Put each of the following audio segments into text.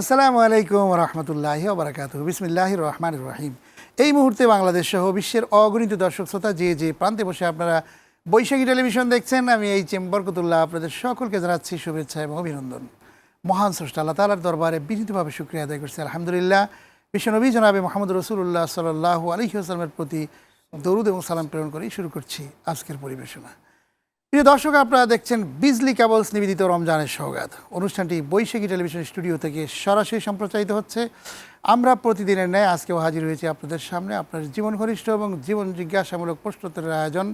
আসসালামু আলাইকুম রহমতুল্লাহি ওবরাকাত বিসমিল্লাহ রহমান রহিম। এই মুহূর্তে বাংলাদেশ সহ বিশ্বের অগণিত দর্শক শ্রোতা যে যে প্রান্তে বসে আপনারা বৈশাখী টেলিভিশন দেখছেন, আমি এই চেম্বর কুতুল্লাহ আপনাদের সকলকে জানাচ্ছি শুভেচ্ছা এবং অভিনন্দন। মহান স্রষ্টা আল্লাহ তালার দরবারে বিনীতভাবে শুক্রিয়া আদায় করছি। আলহামদুলিল্লাহ, বিশ্বনবী জনাবে মোহাম্মদ রসুল্লাহ সাল্লাহ আলহি আসলামের প্রতি দরুদ এবং সালাম প্রেরণ করেই শুরু করছি আজকের পরিবেশনা। প্রিয় দর্শক, আপনারা দেখছেন বিজলি কেবলস নিবেদিত রমজানের সৌগাত। অনুষ্ঠানটি বৈশাখী টেলিভিশন স্টুডিও থেকে সরাসরি সম্প্রচারিত হচ্ছে। আমরা প্রতিদিনের ন্যায় আজকেও হাজির হয়েছি আপনাদের সামনে। আপনার জীবন ঘনিষ্ঠ এবং জীবন জিজ্ঞাসামূলক প্রশ্নোত্তরের আয়োজন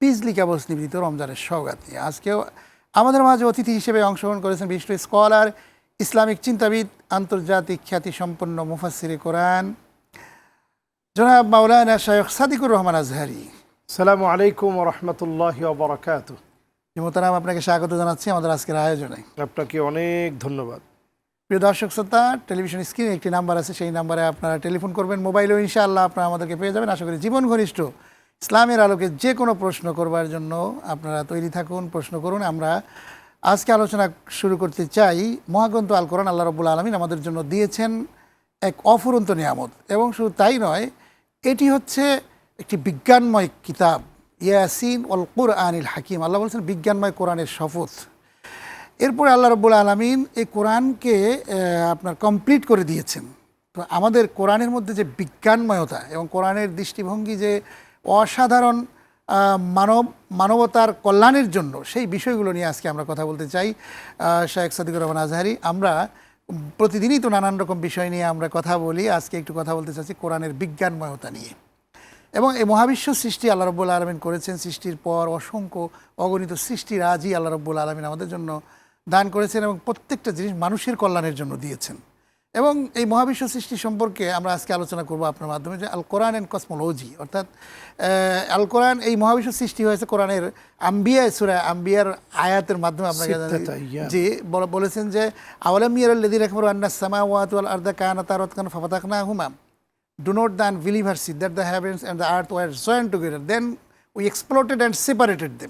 বিজলি কেবলস নিবেদিত রমজানের সৌগাত নিয়ে। আজকেও আমাদের মাঝে অতিথি হিসেবে অংশগ্রহণ করেছেন বিশিষ্ট স্কলার, ইসলামিক চিন্তাবিদ, আন্তর্জাতিক খ্যাতি সম্পন্ন মুফাসিরে কোরআন। জনাব মাওলানা শায়ক সাদিকুর রহমান আজহারি সালামু আলাইকুম রহমতুল্লাহ বরকাত মোতারাম আপনাকে স্বাগত জানাচ্ছি আমাদের আজকের আয়োজনে। আপনাকে অনেক ধন্যবাদ। প্রিয় দর্শক শ্রোতা টেলিভিশন স্ক্রিনে একটি নাম্বার আছে সেই নাম্বারে আপনারা টেলিফোন করবেন মোবাইলেও ইনশাআল্লাহ আপনারা আমাদেরকে পেয়ে যাবেন। আশা করি জীবন ঘনিষ্ঠ ইসলামের আলোকে যে কোনো প্রশ্ন করবার জন্য আপনারা তৈরি থাকুন প্রশ্ন করুন। আমরা আজকে আলোচনা শুরু করতে চাই মহাগ্রন্থ আল কোরআন আল্লাহ রবুল্লা আলমিন আমাদের জন্য দিয়েছেন এক অফুরন্ত নিয়ামত। এবং শুধু তাই নয় এটি হচ্ছে একটি বিজ্ঞানময় কিতাব, ইয়াসিন অল কোরআনিল হাকিম। আল্লাহ বলছেন, বিজ্ঞানময় কোরআনের শপথ। এরপরে আল্লাহ রব্বুল আলমিন এই কোরআনকে আপনার কমপ্লিট করে দিয়েছেন। তো আমাদের কোরআনের মধ্যে যে বিজ্ঞানময়তা এবং কোরআনের দৃষ্টিভঙ্গি যে অসাধারণ মানব, মানবতার কল্যাণের জন্য, সেই বিষয়গুলো নিয়ে আজকে আমরা কথা বলতে চাই। শায়েখ সাদিকুর রহমান আজহারি, আমরা প্রতিদিনই তো নানান রকম বিষয় নিয়ে আমরা কথা বলি। আজকে একটু কথা বলতে চাচ্ছি কোরআনের বিজ্ঞানময়তা নিয়ে। এবং এই মহাবিশ্ব সৃষ্টি আল্লাহ রব্বুল আলমিন করেছেন। সৃষ্টির পর অসংখ্য অগণিত সৃষ্টির আজই আল্লাহ রব্বুল আলমিন আমাদের জন্য দান করেছেন এবং প্রত্যেকটা জিনিস মানুষের কল্যাণের জন্য দিয়েছেন। এবং এই মহাবিশ্ব সৃষ্টি সম্পর্কে আমরা আজকে আলোচনা করব আপনার মাধ্যমে যে আল কোরআন অ্যান্ড কসমোলজি অর্থাৎ আল কোরআন এই মহাবিশ্ব সৃষ্টি হয়েছে কোরআনের আম্বিয়া সুরা আম্বিয়ার আয়াতের মাধ্যমে আপনাকে বলে- বলেছেন যে আওয়ালাম ইয়ারাল লেদি রাখবর আন্না সামা ওয়াত আর্দা কানা তারত কান ফাফাতাকনা হুমাম do not the unbelievers see that the heavens and the earth were joined together. Then we exploded and separated them.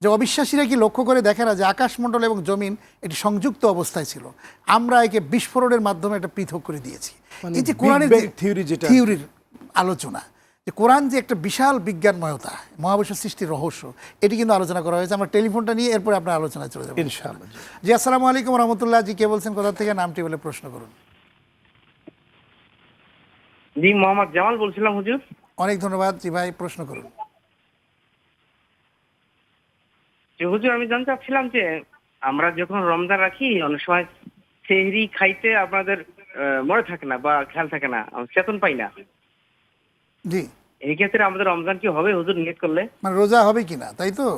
যে অবিশ্বাসীরা কি লক্ষ্য করে দেখে না যে আকাশমণ্ডল এবং জমিন এটি সংযুক্ত অবস্থায় ছিল? আমরা একে বিস্ফোরণের মাধ্যমে এটা পৃথক করে দিয়েছি। মানে এই যে কোরআনের theory যেটা- থিওরির আলোচনা যে কোরআন যে একটা বিশাল বিজ্ঞানময়তা মহাবিশ্ব সৃষ্টির রহস্য এটি কিন্তু আলোচনা করা হয়েছে। আমরা টেলিফোনটা নিয়ে এরপরে আপনার আলোচনায় চলে যাব। ইনশাআল্লাহ। জি আসসালামু আলাইকুম রহমতুল্লাহ জি কে বলছেন কোথা থেকে? নামটি বলে প্রশ্ন করুন। জি মোহাম্মদ জামাল বলছিলাম হুজুর। অনেক ধন্যবাদ। জি ভাই প্রশ্ন করুন। যে হুজুর আমি জানতে চাচ্ছিলাম যে আমরা যখন রমজান রাখি অনেক সময় সেহরি খাইতে আপনাদের মনে থাকে না বা খেয়াল থাকে না চেতন পাই না। জি। এই ক্ষেত্রে আমাদের রমজান কি হবে হুজুর নিয়ত করলে? মানে রোজা হবে কিনা তাই তো?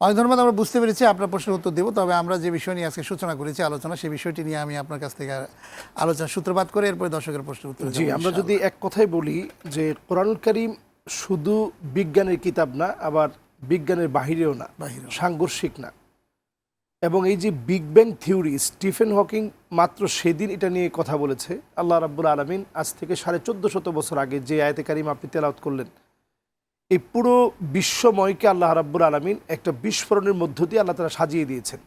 অনেক ধন্যবাদ আমরা বুঝতে পেরেছি আপনার প্রশ্নের উত্তর দেবো। তবে আমরা যে বিষয় নিয়ে আজকে সূচনা করেছি আলোচনা সেই বিষয়টি নিয়ে আমি আপনার কাছ থেকে আলোচনা সূত্রপাত করে এরপরে দর্শকের প্রশ্নের উত্তর জি আমরা যদি এক কথাই বলি যে কোরআন করিম শুধু বিজ্ঞানের কিতাব না আবার বিজ্ঞানের বাহিরেও না। সাংঘর্ষিক না। এবং এই যে big bang theory Stephen Hawking মাত্র সেদিন এটা নিয়ে কথা বলেছে। আল্লাহ রাব্বুল আলমিন আজ থেকে সাড়ে চোদ্দ শত বছর আগে যে আয়তে কারিম আপনি তেলাওয়াত করলেন এই পুরো বিশ্বময়কে আল্লাহ রাব্বুল আলমিন একটা বিস্ফোরণের মধ্য দিয়ে আল্লাহ তালা সাজিয়ে দিয়েছেন।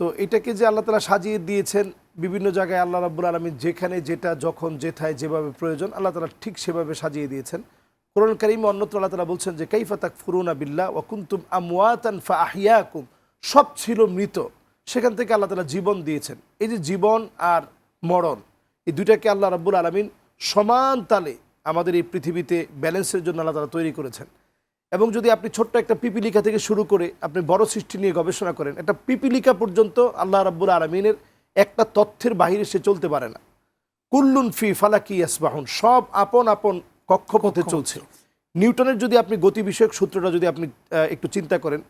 তো এটাকে যে আল্লাহ তালা সাজিয়ে দিয়েছেন, বিভিন্ন জায়গায় আল্লাহ রাব্বুল আলমিন যেখানে যেটা, যখন, যেথায়, যেভাবে প্রয়োজন, আল্লাহ তালা ঠিক সেভাবে সাজিয়ে দিয়েছেন। কোরআন করিম অন্যত্র আল্লাহ তালা বলছেন যে, কাইফা তাক ফুরুনা বিল্লাহ ও কুন্তুম আমওয়াতান ফা আহিয়াকুম সব ছিল মৃত। সেখান থেকে আল্লাহ তালা জীবন দিয়েছেন। এই যে জীবন আর মরণ, এই দুইটাকে আল্লাহ রাব্বুল আলমিন সমান তালে আমাদের এই পৃথিবীতে ব্যালেন্সের জন্য আল্লাহ তালা তৈরি করেছেন। এবং যদি আপনি ছোট্ট একটা পিপিলিকা থেকে শুরু করে আপনি বড় সৃষ্টি নিয়ে গবেষণা করেন একটা পিপিলিকা পর্যন্ত আল্লাহ রাব্বুল আলমিনের একটা তথ্যের বাহিরে সে চলতে পারে না। কুল্লুন ফি ফালাকি ইয়াসবাহুন সব আপন আপন কক্ষপথে চলছে। নিউটনের যদি আপনি গতি বিষয়ক সূত্রটা যদি আপনি একটু চিন্তা করেন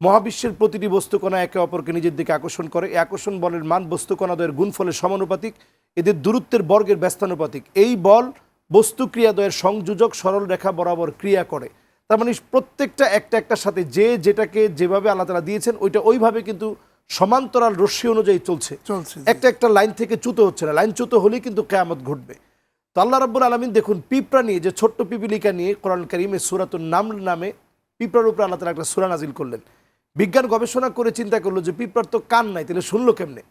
মহাবিশ্বের প্রতিটি বস্তুকণা একে অপরকে নিজের দিকে আকর্ষণ করে। এই আকর্ষণ বলের মান বস্তুকণাদ্বয়ের গুণফলের সমানুপাতিক এদের দূরত্বের বর্গের ব্যস্তানুপাতিক। এই বল বস্তু ক্রিয়াদ্বয়ের সংযোজক সরল রেখা বরাবর ক্রিয়া করে। তার মানে প্রত্যেকটা একটা একটার সাথে যে যেটাকে যেভাবে আল্লাহ তালা দিয়েছেন ওইটা ওইভাবে কিন্তু সমান্তরাল রশ্মি অনুযায়ী চলছে। চলছে একটা একটা লাইন থেকে চ্যুত হচ্ছে না। লাইন চ্যুত হলেই কিন্তু কেয়ামত ঘটবে। তো আল্লাহ রাব্বুল আলমিন দেখুন পিঁপড়া নিয়ে যে ছোট্ট পিপিলিকা নিয়ে কোরআন করিমে সুরাতুল নাম নামে পিঁপড়ার উপরে আল্লাহ তালা একটা সুরা নাজিল করলেন। বিজ্ঞান গবেষণা করে চিন্তা করল যে পিঁপড়ার তো কান নাই তাহলে শুনলো কেমনে?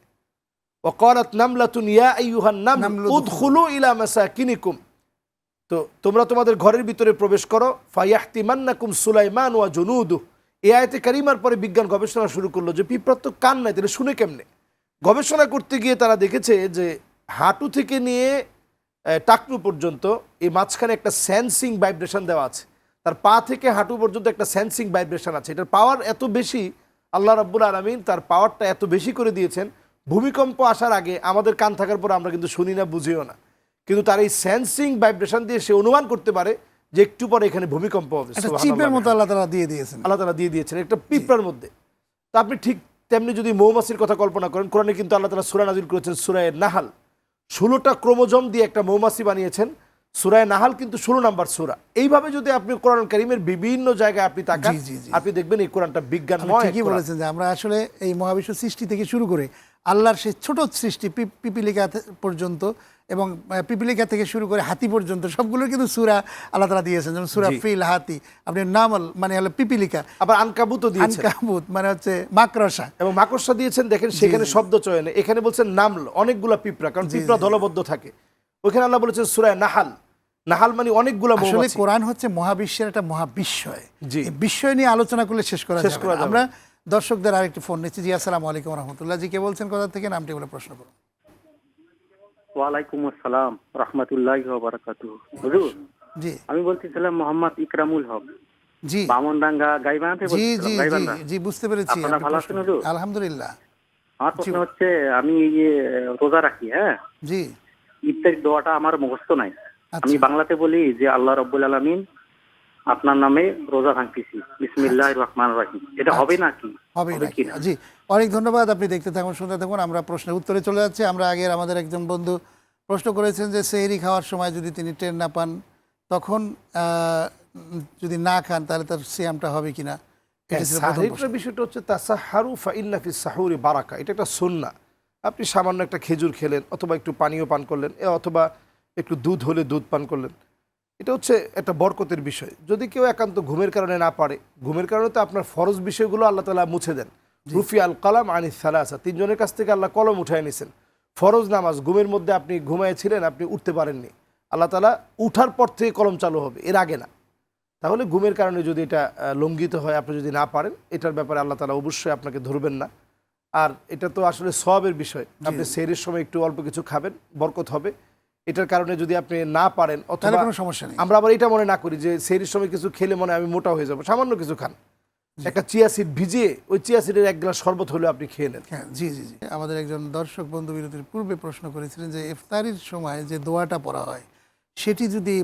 ওয়াকালাত নামলাতুন ইয়া আইয়ুহান নাম উদখুলু ইলা মাসাকিনিকুম। তো তোমরা তোমাদের ঘরের ভিতরে প্রবেশ করো। ফায়াহতিমান্নাকুম সুলাইমান ওয়া জুনুদু। এ আয়তে কারিমার পরে বিজ্ঞান গবেষণা শুরু করল যে পিঁপড়ার কান নাই, তাহলে শুনে কেমনে? গবেষণা করতে গিয়ে তারা দেখেছে যে হাঁটু থেকে নিয়ে টাকনু পর্যন্ত এই মাঝখানে একটা সেন্সিং ভাইব্রেশন দেওয়া আছে। তার পা থেকে হাঁটু পর্যন্ত একটা সেন্সিং ভাইব্রেশন আছে। এটার পাওয়ার এত বেশি, আল্লাহ রাব্বুল আলমিন তার পাওয়ারটা এত বেশি করে দিয়েছেন। ভূমিকম্প আসার আগে আমাদের কান থাকার পর আমরা কিন্তু শুনি না, বুঝিও না। কিন্তু তার এই সেন্সিং ভাইব্রেশন দিয়ে সে অনুমান করতে পারে যে একটু পরে এখানে ভূমিকম্প হবে। চিপের মতো আল্লাহ। তালা দিয়ে দিয়েছেন। আল্লাহ তালা দিয়ে দিয়েছেন একটা পিঁপড়ার মধ্যে। তো আপনি ঠিক তেমনি যদি মৌমাছির কথা কল্পনা করেন কোরআনে কিন্তু আল্লাহ তালা সুরা নাজিল করেছেন সুরায় নাহাল। ষোলোটা ক্রোমোজম দিয়ে একটা মৌমাছি বানিয়েছেন সুরায় নাহাল কিন্তু ষোলো নাম্বার সুরা। এইভাবে যদি আপনি কোরআন করিমের বিভিন্ন জায়গায় আপনি তাকান। আপনি দেখবেন এই কোরআনটা বিজ্ঞানময় ঠিকই বলেছেন যে আমরা আসলে এই মহাবিশ্ব সৃষ্টি থেকে শুরু করে আল্লাহর সেই ছোট সৃষ্টি পিপিলিকা পর্যন্ত এবং পিপিলিকা থেকে শুরু করে হাতি পর্যন্ত সবগুলোর কিন্তু সুরা আল্লাহ তালা দিয়েছেন যেমন সুরা। ফিল হাতি আপনি নামল মানে হলো পিপিলিকা। আবার আনকাবুতও দিয়েছেন। আনকাবুত মানে হচ্ছে মাকড়সা। এবং মাকড়সা দিয়েছেন দেখেন সেখানে শব্দ চয়নে এখানে বলছেন নামল অনেকগুলা পিঁপড়া কারণ পিঁপড়া দলবদ্ধ থাকে। ওখানে আল্লাহ বলেছেন সুরায় নাহাল। নাহাল মানে অনেকগুলা আসলে কোরআন হচ্ছে মহাবিশ্বের একটা মহাবিশ্বয়। জি। এই নিয়ে আলোচনা করলে শেষ করা শেষ করা আমরা দর্শকদের আরেকটি ফোন নিচ্ছি। জি আসসালামু আলাইকুম রহমতুল্লাহ। জি কে বলছেন? কোথা থেকে? নামটি বলে প্রশ্ন করুন। ওয়ালাইকুম আসসালাম রহমতুল্লাহ হুজুর জি। আমি বলতেছিলাম মোহাম্মদ ইকরামুল হক। জি। বামনডাঙ্গা গাইবান্ধা থেকে জি জি জি বুঝতে পেরেছি। আপনারা ভালো আছেন হুজুর? আলহামদুলিল্লাহ। আমার প্রশ্ন হচ্ছে আমি রোজা রাখি হ্যাঁ? জি। ইফতারি দোয়াটা আমার মুখস্থ নাই। আচ্ছা। আমি বাংলাতে বলি যে আল্লাহ রব্বুল আলমিন আপনার নামে রোজা ভাঙতেছি। বিসমিল্লাহ রহমান রাহিম। এটা হবে নাকি? হবে নাকি? না? জি। অনেক ধন্যবাদ আপনি দেখতে থাকুন শুনতে থাকুন। আমরা প্রশ্নের উত্তরে চলে যাচ্ছি। আমরা আগের আমাদের একজন বন্ধু প্রশ্ন করেছেন যে সেহরি খাওয়ার সময় যদি তিনি ট্রেন না পান তখন আহ, যদি না খান তাহলে তার সিয়ামটা হবে কিনা। সাহিরের বিষয়টা হচ্ছে তাসাহারু ফাইন্না ফি সাহুরি বারাকা। এটা একটা সুন্না আপনি সামান্য একটা খেজুর খেলেন অথবা একটু পানীয় পান করলেন এ অথবা একটু দুধ হলে দুধ পান করলেন। এটা হচ্ছে একটা বরকতের বিষয়। যদি কেউ একান্ত ঘুমের কারণে না পারে ঘুমের কারণে তো আপনার ফরজ বিষয়গুলো আল্লাহ তালা মুছে দেন। রুফি আল কালাম আনিস সালাসা তিনজনের কাছ থেকে আল্লাহ কলম উঠায় নিয়েছেন ফরজ নামাজ ঘুমের মধ্যে আপনি ঘুমাইছিলেন আপনি উঠতে পারেননি। আল্লাহ তালা উঠার পর থেকে কলম চালু হবে এর আগে না। তাহলে ঘুমের কারণে যদি এটা লঙ্ঘিত হয় আপনি যদি না পারেন এটার ব্যাপারে আল্লাহ তালা অবশ্যই আপনাকে ধরবেন না। আর এটা তো আসলে সবের বিষয়। আপনি সেরের সময় একটু অল্প কিছু খাবেন বরকত হবে। এটার কারণে যদি আপনি না পারেন অথবা কোনো সমস্যা নেই। আমরা আবার এটা মনে না করি যে সেরির সময় কিছু খেলে মনে আমি মোটা হয়ে যাব। সামান্য কিছু খান। একটা চিয়া সিড ভিজিয়ে ওই চিয়া সিডের এক গ্লাস শরবত হলে আপনি খেয়ে নেন। হ্যাঁ জি জি জি। আমাদের একজন দর্শক বন্ধু বিরতির পূর্বে প্রশ্ন করেছিলেন যে ইফতারির সময় যে দোয়াটা পড়া হয় সেটি যদি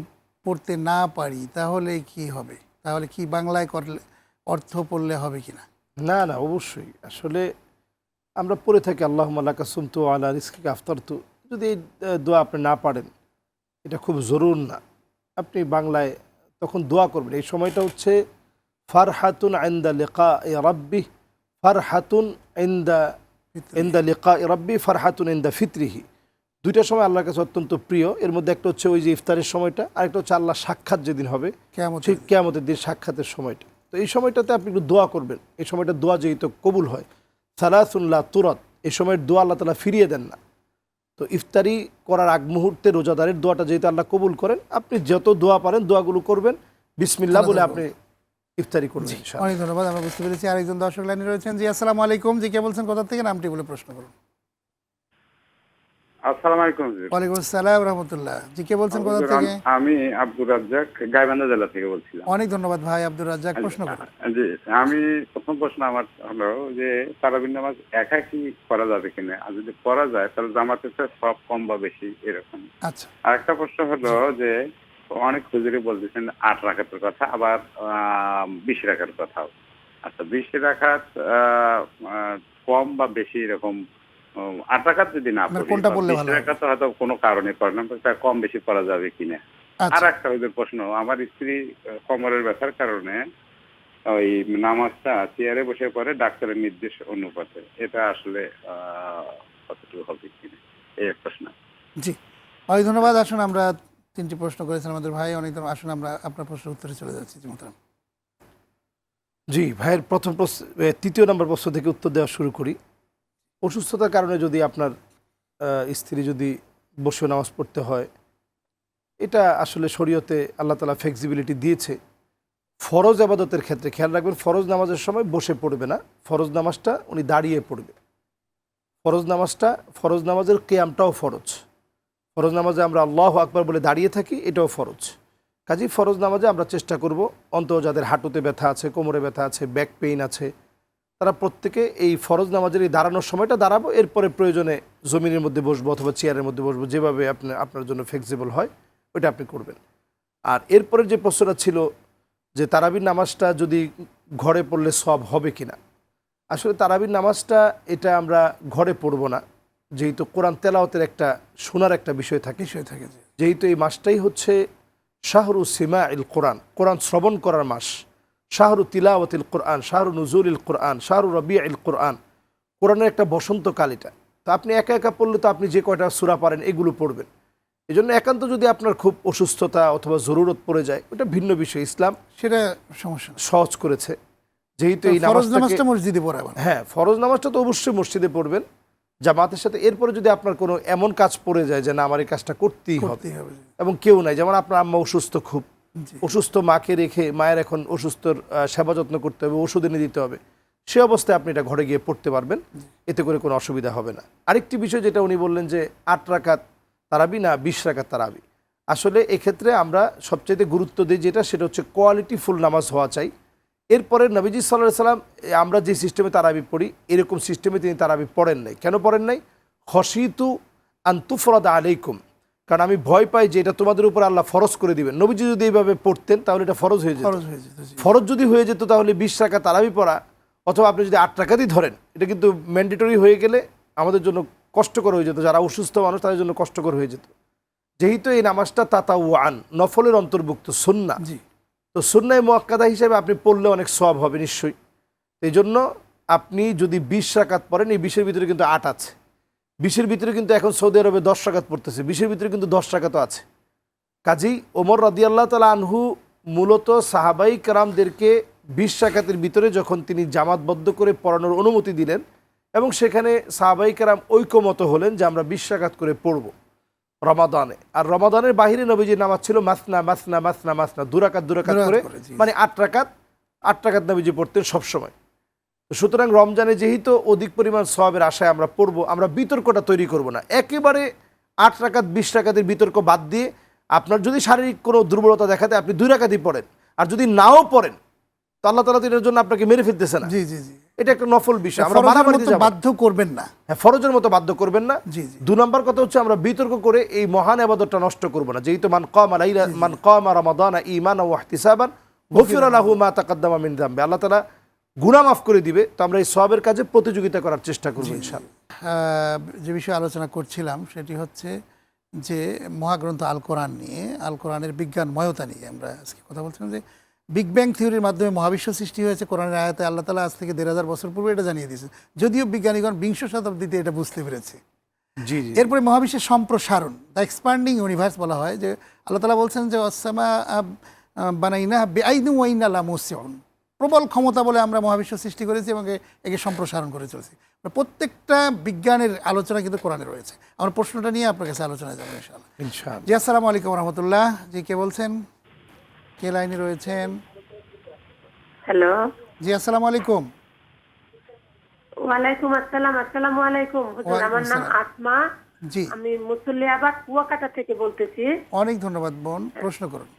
পড়তে না পারি তাহলে কি হবে? তাহলে কি বাংলায় করলে অর্থ পড়লে হবে কিনা? না না অবশ্যই। আসলে আমরা পড়ে থাকি আল্লাহ মাল্লাকা সুমতু আল্লাহ রিস্কিকে আফতার তু যদি এই দোয়া আপনি না পারেন এটা খুব জরুর না। আপনি বাংলায় তখন দোয়া করবেন। এই সময়টা হচ্ছে ফারহাতুন আইন্দা লেকা এ রাব্বি ফারহাতুন ইন্দা ইন্দা লেকা এ রাব্বি ফারহাতুন ইন্দা ফিতরিহি। দুইটা সময় আল্লাহর কাছে অত্যন্ত প্রিয়। এর মধ্যে একটা হচ্ছে ওই যে ইফতারের সময়টা আরেকটা হচ্ছে আল্লাহ সাক্ষাৎ যেদিন হবে কেমন ঠিক কেয়ামতের দিন সাক্ষাতের সময়টা। তো এই সময়টাতে আপনি একটু দোয়া করবেন। এই সময়টা দোয়া যেহেতু কবুল হয়। সালাসুল্লাহ তুরত এই সময়ের দোয়া আল্লাহ তালা ফিরিয়ে দেন না। তো ইফতারি করার আগ মুহূর্তে রোজাদারের দোয়াটা যেহেতু আল্লাহ কবুল করেন আপনি যত দোয়া পারেন দোয়াগুলো করবেন। বিসমিল্লা বলে আপনি ইফতারি করবেন অনেক ধন্যবাদ আমরা বুঝতে পেরেছি। আরেকজন দর্শক লাইনে রয়েছেন জি আসসালামু আলাইকুম। জি কে বলছেন কোথা থেকে? নামটি বলে প্রশ্ন করুন। আসসালামু আলাইকুম ওয়ালাইকুম আসসালাম রহমতুল্লাহ। জি কে বলছেন কোথা থেকে? আমি আব্দুর রাজ্জাক গাইবান্ধা জেলা থেকে বলছিলাম। অনেক ধন্যবাদ ভাই আব্দুর রাজ্জাক প্রশ্ন করুন। জি আমি প্রথম প্রশ্ন আমার হলো যে তারাবিন নামাজ একা কি করা যাবে কিনা? আর যদি করা যায় তাহলে জামাতের সব কম বা বেশি এরকম। আচ্ছা। আর প্রশ্ন হলো যে অনেক হুজুরি বলতেছেন আট রাখাতের কথা আবার বিশ রাখার কথাও। আচ্ছা বিশ রাখাত কম বা বেশি এরকম যদি না মানে কোনটা ভালো? হয়তো কোনো কারণে না তা কম বেশি পড়া যাবে কিনা? আর আচ্ছা একটা ওদের প্রশ্ন আমার স্ত্রী কোমরের ব্যথার কারণে ওই নামাজটা চেয়ারে বসে পড়ে ডাক্তারের নির্দেশ অনুপাতে। এটা আসলে কতটুকু হবে কিনা? এই এক প্রশ্ন। জি। অনেক ধন্যবাদ। আসুন আমরা তিনটি প্রশ্ন করেছেন আমাদের ভাই। অনেক ধন্যবাদ। আসুন আমরা আপনার প্রশ্নের উত্তরে চলে যাচ্ছি জি মোহতারাম জি ভাইয়ের প্রথম প্রশ্ন তৃতীয় নম্বর প্রশ্ন থেকে উত্তর দেওয়া শুরু করি। অসুস্থতার কারণে যদি আপনার স্ত্রী যদি বসে নামাজ পড়তে হয়, এটা আসলে শরীয়তে আল্লাহ তালা ফ্লেক্সিবিলিটি দিয়েছে। ফরজ আবাদতের ক্ষেত্রে খেয়াল রাখবেন, ফরজ নামাজের সময় বসে পড়বে না, ফরজ নামাজটা উনি দাঁড়িয়ে পড়বে। ফরজ নামাজটা, ফরজ নামাজের কেয়ামটাও ফরজ। ফরজ নামাজে আমরা আল্লাহ আকবার বলে দাঁড়িয়ে থাকি, এটাও ফরজ। কাজেই ফরজ নামাজে আমরা চেষ্টা করব, অন্তত যাদের হাঁটুতে ব্যথা আছে, কোমরে ব্যথা আছে ব্যাক পেইন আছে তারা প্রত্যেকে এই ফরজ নামাজের এই দাঁড়ানোর সময়টা দাঁড়াবো এরপরে প্রয়োজনে জমিনের মধ্যে বসবো অথবা চেয়ারের মধ্যে বসবো যেভাবে আপনি আপনার জন্য ফ্লেক্সিবল হয় ওইটা আপনি করবেন। আর এরপরের যে প্রশ্নটা ছিল যে তারাবির নামাজটা যদি ঘরে পড়লে সব হবে কিনা আসলে তারাবির নামাজটা এটা আমরা ঘরে পড়ব না যেহেতু কোরআন তেলাওতের একটা শোনার একটা বিষয় থাকে। বিষয় থাকে যেহেতু এই মাসটাই হচ্ছে শাহরু সিমা ইল কোরআন কোরআন শ্রবণ করার মাস। শাহরু তিলাওয়াতিল কোরআন শাহরু নজরুল ইল কোরআন শাহরু রবি ইল কোরআন। কোরআনের একটা বসন্তকাল এটা। তো আপনি একা একা পড়লে তো আপনি যে কয়টা সুরা পারেন এগুলো পড়বেন। এই জন্য একান্ত যদি আপনার খুব অসুস্থতা অথবা জরুরত পড়ে যায় ওটা ভিন্ন বিষয়। ইসলাম সেটা সমস্যা সহজ করেছে। যেহেতু এই ফরজ নামাজটা মসজিদে পড়াবেন হ্যাঁ ফরজ নামাজটা তো অবশ্যই মসজিদে পড়বেন। জামাতের সাথে এরপরে যদি আপনার কোনো এমন কাজ পড়ে যায় যে না আমার এই কাজটা করতেই হবে। এবং কেউ নাই যেমন আপনার আম্মা অসুস্থ খুব। অসুস্থ মাকে রেখে মায়ের এখন অসুস্থর সেবা যত্ন করতে হবে ওষুধ এনে দিতে হবে। সে অবস্থায় আপনি এটা ঘরে গিয়ে পড়তে পারবেন। এতে করে কোনো অসুবিধা হবে না। আরেকটি বিষয় যেটা উনি বললেন যে আট রাকাত তারাবি না বিশ রাকাত তারাবি। আসলে এক্ষেত্রে আমরা সবচেয়ে গুরুত্ব দিই যেটা সেটা হচ্ছে কোয়ালিটি ফুল নামাজ হওয়া চাই। এরপরে নবীজি সাল্লাহ সাল্লাম আমরা যে সিস্টেমে তারাবি পড়ি এরকম সিস্টেমে তিনি তারাবি পড়েন নাই। কেন পড়েন নাই? খসিতু আন্তুফরাদা আলাইকুম। কারণ আমি ভয় পাই যে এটা তোমাদের উপর আল্লাহ ফরজ করে দিবেন। নবীজি যদি এইভাবে পড়তেন তাহলে এটা ফরজ হয়ে যেত। হয়ে ফরজ যদি হয়ে যেত তাহলে বিশ টাকা তারাবি পড়া অথবা আপনি যদি আট টাকাতেই ধরেন এটা কিন্তু ম্যান্ডেটরি হয়ে গেলে আমাদের জন্য কষ্টকর হয়ে যেত। যারা অসুস্থ মানুষ তাদের জন্য কষ্টকর হয়ে যেত। যেহেতু এই নামাজটা তাতা ওয়ান নফলের অন্তর্ভুক্ত সুন্না। জি। তো সুন্নায় মোয়াক্কাদা হিসেবে আপনি পড়লে অনেক সব হবে নিশ্চয়ই। এই জন্য আপনি যদি বিশ রাকাত পড়েন এই বিশের ভিতরে কিন্তু আট আছে। বিশের ভিতরে কিন্তু এখন সৌদি আরবে দশ রাকাত পড়তেছে বিশের ভিতরে কিন্তু দশ রাকাতও আছে। কাজেই ওমর রাদিয়াল্লাহ তালা আনহু মূলত সাহাবাই কারামদেরকে বিশ রাকাতের ভিতরে যখন তিনি জামাতবদ্ধ করে পড়ানোর অনুমতি দিলেন এবং সেখানে সাহাবাই কারাম ঐকমত হলেন যে আমরা বিশ রাকাত করে পড়ব রমাদানে। আর রমাদানের বাহিরে নবীজির নামাজ ছিল মাসনা মাসনা মাসনা মাসনা দুরাকাত দুরাকাত করে। মানে আট রাকাত আট রাকাত নবীজি পড়তেন সবসময়। সুতরাং রমজানে যেহেতু অধিক পরিমাণ সবের আশায় আমরা পড়ব আমরা বিতর্কটা তৈরি করব না। একেবারে আট রাকাত বিশ রাকাতের বিতর্ক বাদ দিয়ে আপনার যদি শারীরিক কোনো দুর্বলতা দেখাতে আপনি দুই রাকাতই পড়েন আর যদি নাও পড়েন তো আল্লাহ তালা এটার জন্য আপনাকে মেরে ফেলতেছে না। জি জি জি। এটা একটা নফল বিষয় আমরা মতো বাধ্য করবেন না। হ্যাঁ ফরজের মতো বাধ্য করবেন না। জি জি। দু নম্বর কথা হচ্ছে আমরা বিতর্ক করে এই মহান আবাদতটা নষ্ট করব না। যেহেতু মান কম লাইলা মান কামা রমাদানা ঈমানা ওয়া ইহতিসাবান গফিরা লাহু মা তাকাদ্দামা মিন যামবি আল্লাহ তাআলা গুনাহ মাফ করে দিবে তো আমরা এই সওয়াবের কাজে প্রতিযোগিতা করার চেষ্টা করব ইনশাআল্লাহ। আহ, যে বিষয়ে আলোচনা করছিলাম সেটি হচ্ছে যে মহাগ্রন্থ আল কোরআন নিয়ে আল কোরআনের বিজ্ঞানময়তা নিয়ে আমরা আজকে কথা বলছিলাম যে বিগ ব্যাং থিওরির মাধ্যমে মহাবিশ্ব সৃষ্টি হয়েছে কোরআনের আয়াতে আল্লাহ তালা আজ থেকে দেড় হাজার বছর পূর্বে এটা জানিয়ে দিয়েছে যদিও বিজ্ঞানীগণ বিংশ শতাব্দীতে এটা বুঝতে পেরেছে। জি জি। এরপরে মহাবিশ্বের সম্প্রসারণ দ্য এক্সপান্ডিং ইউনিভার্স বলা হয় যে আল্লাহ তালা বলছেন যে অসামা বানাইনা বেআইনু ওয়াইনা লামুসিউন। প্রবল ক্ষমতা বলে আমরা মহাবিশ্ব সৃষ্টি করেছি এবং একে সম্প্রসারণ করে চলেছি। প্রত্যেকটা বিজ্ঞানের আলোচনা কিন্তু কোরআনে রয়েছে। আমার প্রশ্নটা নিয়ে আপনার কাছে আলোচনায় যাব ইনশাআল্লাহ। ইনশাআল্লাহ। জি আসসালামু আলাইকুম রহমতুল্লাহ জি কে বলছেন? কে লাইনে রয়েছেন? হ্যালো। জি আসসালামু আলাইকুম। ওয়ালাইকুম আসসালাম আসসালামু আলাইকুম। হুজুর আমার নাম আসমা। জি। আমি মুসল্লিয়াবাদ কুয়াকাটা থেকে বলতেছি। অনেক ধন্যবাদ বোন প্রশ্ন করুন।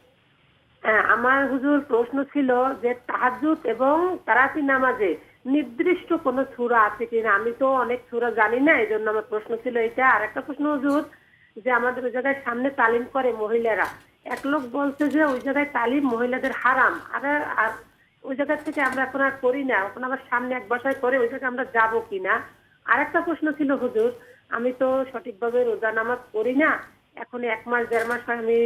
আমার হুজুর প্রশ্ন ছিল যে তাহাজুদ এবং তারাপি নামাজে নির্দিষ্ট কোন সূরা আছে কিনা? আমি তো অনেক সূরা জানি না এই জন্য আমার প্রশ্ন ছিল এটা আর একটা প্রশ্ন হুজুর, যে আমাদের ওই জায়গায় সামনে তালিম করে মহিলারা। এক লোক বলছে যে ওই জায়গায় তালিম মহিলাদের হারাম। আর ওই জায়গা থেকে আমরা এখন আর করি না। এখন আবার সামনে এক বাসায় করে ওই জায়গায় আমরা যাব কিনা? আর একটা প্রশ্ন ছিল হুজুর, আমি তো সঠিকভাবে রোজা নামাজ পড়ি না। এখন এক মাস, দেড় মাস আমি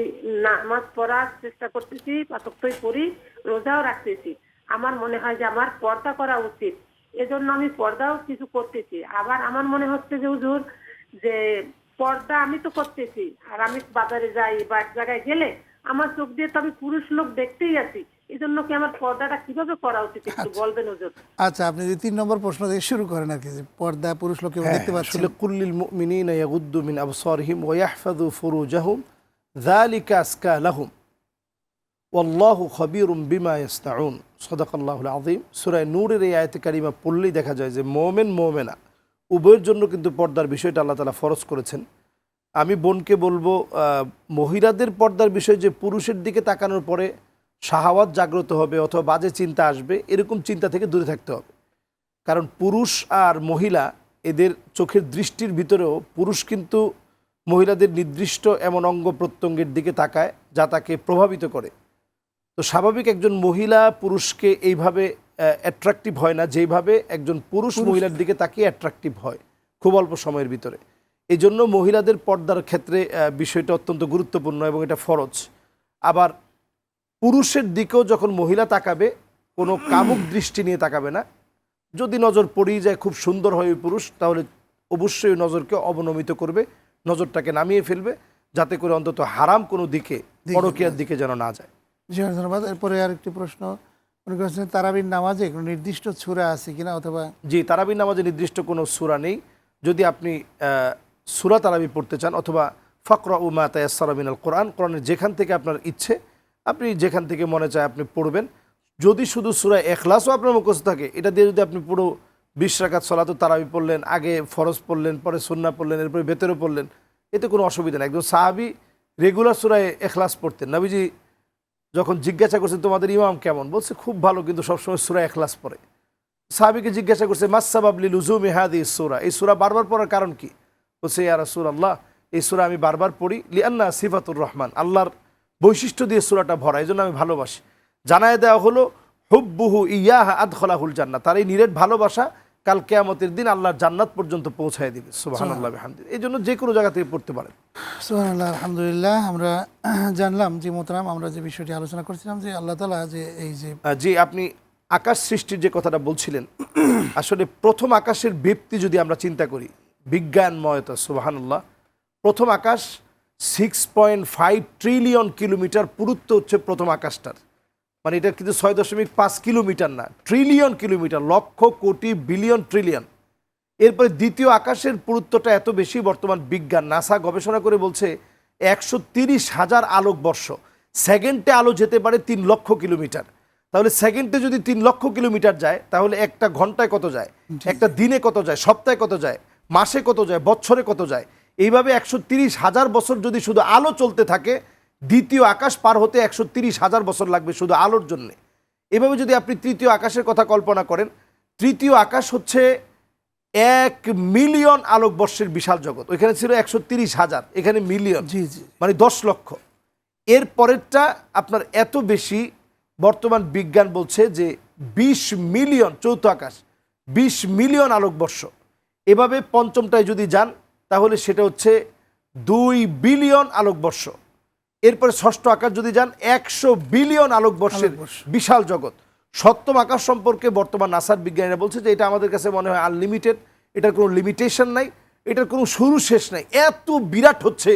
নামাজ পড়ার চেষ্টা করতেছি পাতকই পড়ি, রোজাও রাখতেছি। আমার মনে হয় যে আমার পর্দা করা উচিত। এজন্য আমি পর্দাও কিছু করতেছি। আবার আমার মনে হচ্ছে যে হুজুর, যে পর্দা আমি তো করতেছি। আর আমি বাজারে যাই বা এক জায়গায় গেলে আমার চোখ দিয়ে তো আমি পুরুষ লোক দেখতেই আছি। এই কি আমার পর্দাটা কীভাবে করা উচিত একটু বলবেন হুজুর? আচ্ছা আপনি যদি তিন নম্বর প্রশ্ন শুরু করেন আর কি যে পর্দা পুরুষ লোকে দেখতে পাচ্ছেন। ছিল কুল্লিল মুমিনিনা ইয়াগুদ্দু মিন আবসারিহিম ওয়া ইয়াহফাযু ফুরুজাহুম যালিকা আসকা লাহুম। ওয়াল্লাহু খবীরুম বিমা ইয়াসনাউন। সাদাকাল্লাহুল আযীম। সূরা নূরের এই আয়াতে কারিমা পড়লেই দেখা যায় যে মুমিন মুমিনা। উভয়ের জন্য কিন্তু পর্দার বিষয়টা আল্লাহ তাআলা ফরজ করেছেন। আমি বোনকে বলব আহ, মহিলাদের পর্দার বিষয় যে পুরুষের দিকে তাকানোর পরে শাহাওয়াত জাগ্রত হবে অথবা বাজে চিন্তা আসবে এরকম চিন্তা থেকে দূরে থাকতে হবে। কারণ পুরুষ আর মহিলা এদের চোখের দৃষ্টির ভিতরেও পুরুষ কিন্তু মহিলাদের নির্দিষ্ট এমন অঙ্গ প্রত্যঙ্গের দিকে তাকায় যা তাকে প্রভাবিত করে। তো স্বাভাবিক একজন মহিলা পুরুষকে এইভাবে অ্যাট্রাকটিভ হয় না যেইভাবে একজন পুরুষ মহিলার দিকে তাকিয়ে অ্যাট্রাকটিভ হয় খুব অল্প সময়ের ভিতরে। এই জন্য মহিলাদের পর্দার ক্ষেত্রে বিষয়টা অত্যন্ত গুরুত্বপূর্ণ এবং এটা ফরজ। আবার পুরুষের দিকেও যখন মহিলা তাকাবে কোনো কামুক দৃষ্টি নিয়ে তাকাবে না। যদি নজর পড়িয়ে যায় খুব সুন্দর হয় ওই পুরুষ তাহলে অবশ্যই ওই নজরকে অবনমিত করবে নজরটাকে নামিয়ে ফেলবে যাতে করে অন্তত হারাম কোনো দিকে পরকীয়ার দিকে যেন না যায়। জি অনেক ধন্যবাদ। এরপরে আর একটি প্রশ্ন। মনে করছেন তারাবির নামাজে কোনো নির্দিষ্ট ছুরা আছে কিনা অথবা জি তারাবি নামাজে নির্দিষ্ট কোনো সূরা নেই। যদি আপনি সূরা তারাবি পড়তে চান অথবা ফকরা উমা তায়াসারা মিনাল কোরআন কোরআনের যেখান থেকে আপনার ইচ্ছে আপনি যেখান থেকে মনে চায় আপনি পড়বেন। যদি শুধু সূরা এখলাসও আপনার মুখস্থ থাকে, এটা দিয়ে যদি আপনি পুরো বিশ রাকাত সলাতো তারাবি পড়লেন, আগে ফরজ পড়লেন, পরে সুন্না পড়লেন, এরপরে ভেতরে পড়লেন, এতে কোনো অসুবিধা নেই। একজন সাহাবি রেগুলার সুরায় এখলাস পড়তেন। নবীজি যখন জিজ্ঞাসা করছেন তোমাদের ইমাম কেমন? বলছে, খুব ভালো, কিন্তু সবসময় সুরা এখলাস পড়ে। সাহাবিকে জিজ্ঞাসা করছে মাসাবাবলি লুজুম ইহাদি সুরা? এই সুরা বারবার পড়ার কারণ কি? বলছে, ইয়া রাসূল আল্লাহ এই সুরা আমি বারবার পড়ি লিয়ান্না সিফাতুর রহমান, আল্লাহর বৈশিষ্ট্য দিয়ে সুরাটা ভরা এই জন্য আমি ভালোবাসি। জানায় দেওয়া হলো হুব্বুহু ইয়াহা আদখলাহুল জান্নাত। তার এই নিরেট ভালোবাসা কাল কেয়ামতের দিন আল্লাহর জান্নাত পর্যন্ত পৌঁছায় দিবে। সুবহানাল্লাহ বিহামদিহি। এই জন্য যে কোনো জায়গা থেকে পড়তে পারেন। সুবহানাল্লাহ আলহামদুলিল্লাহ। আমরা জানলাম যে মোতরাম আমরা যে বিষয়টি আলোচনা করছিলাম যে আল্লাহ তালা যে এই যে জি আপনি আকাশ সৃষ্টির যে কথাটা বলছিলেন আসলে প্রথম আকাশের ব্যক্তি যদি আমরা চিন্তা করি বিজ্ঞানময়তা সুবাহান্লাহ প্রথম আকাশ six point five trillion kilometre পুরুত্ব হচ্ছে প্রথম আকাশটার। মানে এটা কিন্তু ছয় দশমিক পাঁচ কিলোমিটার না trillion kilometre lakh crore billion trillion এরপরে দ্বিতীয় আকাশের পুরুত্বটা এত বেশি বর্তমান বিজ্ঞান নাসা গবেষণা করে বলছে একশো তিরিশ হাজার আলোক বর্ষ। সেকেন্ডে আলো যেতে পারে তিন লক্ষ কিলোমিটার। তাহলে সেকেন্ডে যদি তিন লক্ষ কিলোমিটার যায় তাহলে একটা ঘন্টায় কত যায়? একটা দিনে কত যায়? সপ্তাহে কত যায়? মাসে কত যায়? বছরে কত যায়? এইভাবে একশো তিরিশ হাজার বছর যদি শুধু আলো চলতে থাকে দ্বিতীয় আকাশ পার হতে একশো তিরিশ হাজার বছর লাগবে শুধু আলোর জন্যে। এভাবে যদি আপনি তৃতীয় আকাশের কথা কল্পনা করেন তৃতীয় আকাশ হচ্ছে এক মিলিয়ন আলোকবর্ষের বিশাল জগৎ। ওইখানে ছিল একশো তিরিশ হাজার এখানে মিলিয়ন জি জি। মানে দশ লক্ষ। এর পরেরটা আপনার এত বেশি বর্তমান বিজ্ঞান বলছে যে বিশ মিলিয়ন চৌথ আকাশ বিশ মিলিয়ন আলোকবর্ষ। এভাবে পঞ্চমটায় যদি যান তাহলে সেটা হচ্ছে দুই বিলিয়ন আলোকবর্ষ। এরপরে ষষ্ঠ আকাশ যদি যান একশো বিলিয়ন আলোকবর্ষের বিশাল জগৎ। সপ্তম আকাশ সম্পর্কে বর্তমান নাসার বিজ্ঞানীরা বলছে যে এটা আমাদের কাছে মনে হয় আনলিমিটেড এটার কোনো লিমিটেশন নাই এটার কোনো শুরু শেষ নাই। এত বিরাট হচ্ছে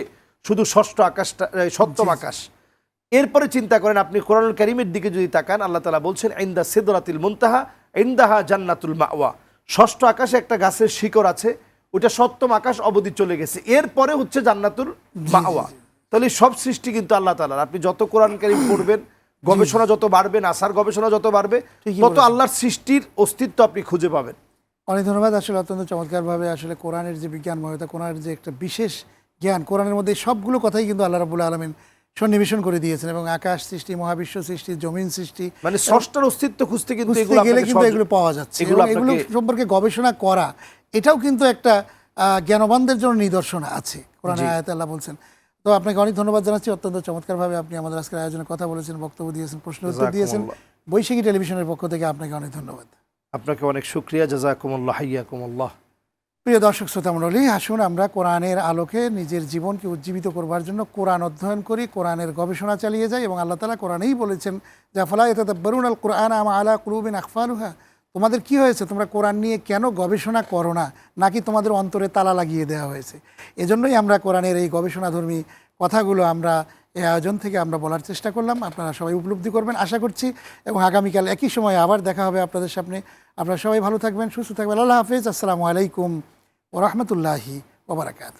শুধু ষষ্ঠ আকাশটা সপ্তম আকাশ। এরপরে চিন্তা করেন আপনি কোরআন করিমের দিকে যদি তাকান আল্লাহ তালা বলছেন ইন্দা সিদরাতিল মুনতাহা ইন্দাহা জান্নাতুল মাওয়া। ষষ্ঠ আকাশে একটা গাছের শিকড় আছে ওটা সপ্তম আকাশ অবধি চলে গেছে। এরপরে হচ্ছে জান্নাতুল মাওয়া তাহলে সব সৃষ্টি কিন্তু আল্লাহ তালার আপনি যত কোরআন কারিম পড়বেন গবেষণা যত বাড়বে নাসার গবেষণা যত বাড়বে তত আল্লাহর সৃষ্টির অস্তিত্ব আপনি খুঁজে পাবেন। অনেক ধন্যবাদ। আসলে অত্যন্ত চমৎকারভাবে আসলে কোরআনের যে বিজ্ঞানময়তা কোরআনের যে একটা বিশেষ জ্ঞান কোরআনের মধ্যে সবগুলো কথাই কিন্তু আল্লাহ রাবুল আলমিন সন্নিবেশন করে দিয়েছেন এবং আকাশ সৃষ্টি মহাবিশ্ব সৃষ্টি জমিন সৃষ্টি মানে ষষ্ঠের অস্তিত্ব খুঁজতে কিন্তু এগুলো গেলে কিন্তু এগুলো পাওয়া যাচ্ছে এগুলো সম্পর্কে গবেষণা করা এটাও কিন্তু একটা জ্ঞানবানদের জন্য নিদর্শন আছে কোরআনের আয়াতে আল্লাহ বলছেন। তো আপনাকে অনেক ধন্যবাদ জানাচ্ছি অত্যন্ত চমৎকারভাবে আপনি আমাদের আজকের আয়োজনে কথা বলেছেন বক্তব্য দিয়েছেন প্রশ্ন উত্তর দিয়েছেন। বৈশাখী টেলিভিশনের পক্ষ থেকে আপনাকে অনেক ধন্যবাদ। আপনাকে অনেক শুক্রিয়া জাজাকুমুল্লাহ হাইয়াকুমুল্লাহ। প্রিয় দর্শক শ্রোতা মণ্ডলী আসুন আমরা কোরআনের আলোকে নিজের জীবনকে উজ্জীবিত করবার জন্য কোরআন অধ্যয়ন করি কোরআনের গবেষণা চালিয়ে যাই এবং আল্লাহ তালা কোরআনেই বলেছেন যে ফলা এতে বরুণ আল কোরআন আমা আলা কুলুবিন আকফালুহা তোমাদের কি হয়েছে? তোমরা কোরআন নিয়ে কেন গবেষণা করো না? নাকি তোমাদের অন্তরে তালা লাগিয়ে দেওয়া হয়েছে? এজন্যই আমরা কোরআনের এই গবেষণাধর্মী কথাগুলো আমরা এই আয়োজন থেকে আমরা বলার চেষ্টা করলাম। আপনারা সবাই উপলব্ধি করবেন, আশা করছি। এবং আগামীকাল একই সময় আবার দেখা হবে আপনাদের সামনে। আপনারা সবাই ভালো থাকবেন, সুস্থ থাকবেন। আল্লাহ হাফিজ। আসসালামু আলাইকুম ওরহমতুল্লাহি ওবরাকাত